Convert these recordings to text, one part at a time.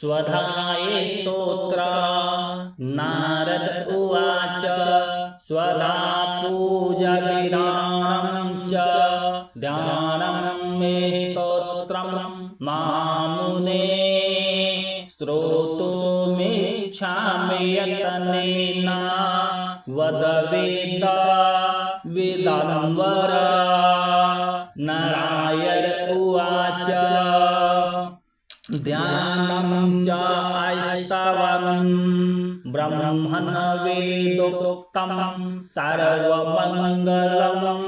स्वधाये स्तोत्र। नारद उवाच, स्वधा पूजविधानं च। ध्यानं मे स्तोत्रं मामुने। श्रोतुमिच्छामि यतनेन। वदवेद विदम्बर नारायण ध्यानं च ऐस्तवम् ब्रह्मन् वेदोक्तं सर्वमङ्गलम्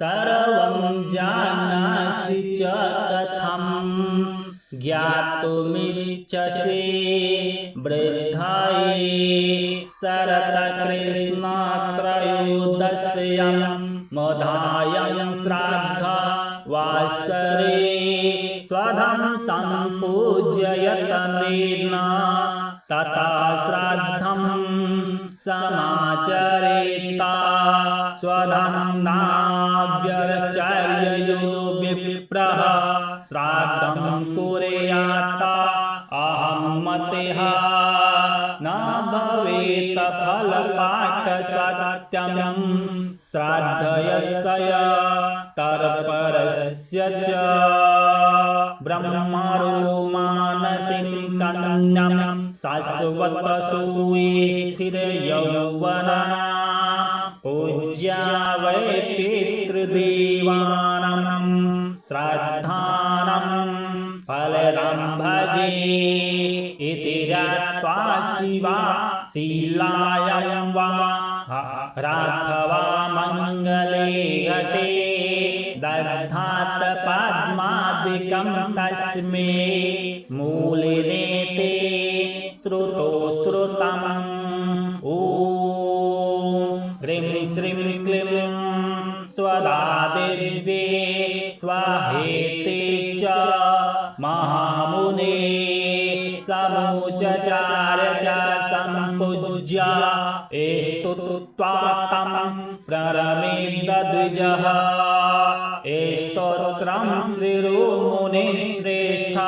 सर्वं जानासि च कथम् ज्ञातुमिच्छसि वृद्धायै शरतकृष्णत्रयोदश्यं श्राद्ध वासरे स्वधं सम्पूजयतनेन तथा श्राद्धं समाचरेता। स्वधं नाव्यचर्ययो विप्रः। श्राद्धं कुर्यात् अहं मतिः। न भवेत् फलपाकसत्यं। श्राद्धयस्य तर्परस्य च ब्रह्मरो मानसिं कन्यां शाश्वतसूस्थिरयौवना पूज्या वै पितृदेवानं श्राद्धानं फलदं भजे इति ज्ञात्वा शिवा शीलायं वा राघवा मङ्गले घटे दग्धात् पद्मादिकं तस्मै मूलिनेते श्रुतो श्रुतम् ॐ ह्रीं श्रीं क्लीं स्वदा देव्ये स्वाहेते च महामुने समुचचार च सम्पूज्य एस्तुत्वा तं प्ररमेन्दद्विजः एस्तोत्रं श्रीरुमुनिश्रेष्ठ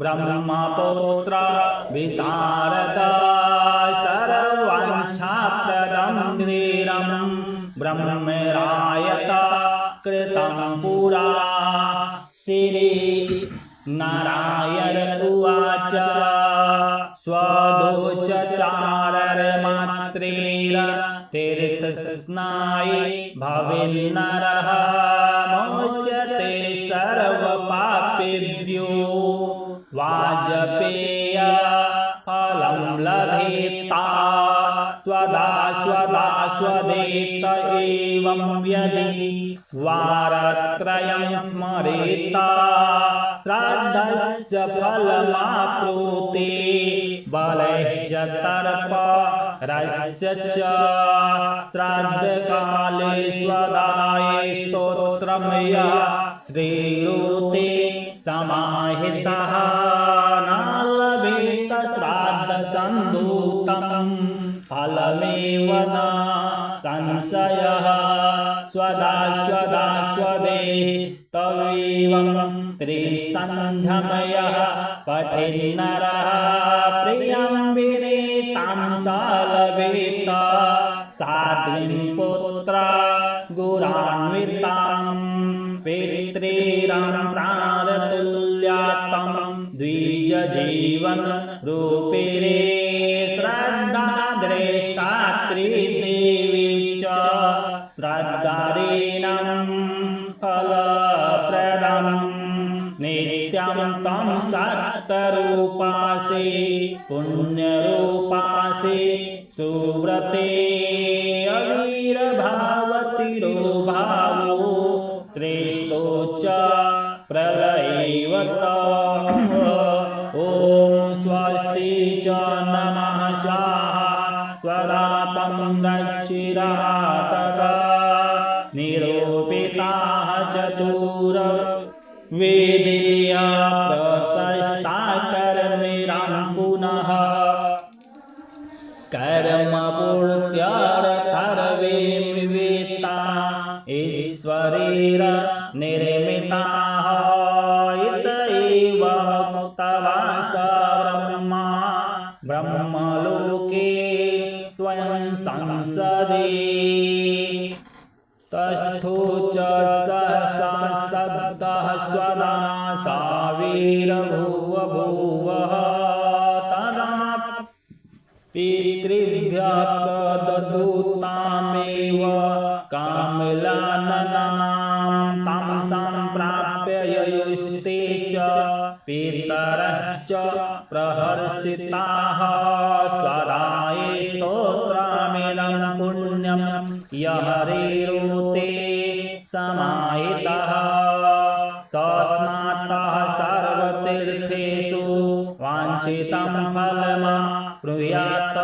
ब्रह्मपुत्र विशारद। सर्वाञ्छाप्रदं धीरं ब्रह्मरायत कृतं पुरा। श्री नारायण उवाच। स्वदोचचारमात्रेर तीर्थस्नाय भविन्नरः मोचते सर्वपापेभ्यो। वाजपेय फलं लभेता स्वदा स्वदा स्वदेत एवं यदि वारत्रयं स्मरेता श्राद्धस्य फलमाप्नोते बलश्च च श्राद्धकाले स्वदाय स्तोत्रमय श्रीरूते समाहितः न लभेत श्राद्धसन्दूतं फलमेव न संशयः स्वदा स्वदा स्वदे तवेवं त्रिसन्ध्यमयः पठिन्नरः प्रियं विनेतां सालवेत साध्वीं पुत्र गुरान्वितां पितॄणां प्राणतुल्यातं द्विजजीवन रूपिरे श्रद्धा द्रेष्टा त्रिदेवी च श्रद्धारीणं सत्तरूपासि पुण्यरूपासि, सुव्रते अवीरभावतिरो भावो श्रेष्ठो च प्रलयैवत। ॐ स्वस्ति च नमः स्वाहा तं दक्षिरातः कर्मपूर्त्यर्थर्वे विवेता ईश्वरेर निर्मिताः, इत एव मुक्तवा स ब्रह्मा। ब्रह्मलोके स्वयं संसदे। तस्थो च सहसा शब्दः स्वदा सावीरभुवभुवः तदा पितृभ्यः प्रददूतामेव कामलाननां तं सम्प्राप्य ययुस्ते च पितरश्च प्रहर्षिताः स्वराये स्तोत्रमिदं पुण्यं सर्वतीर्थेषु फल ब्रूयात्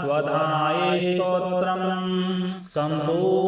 स्वधाये स्तोत्रम् सम्पूर्ण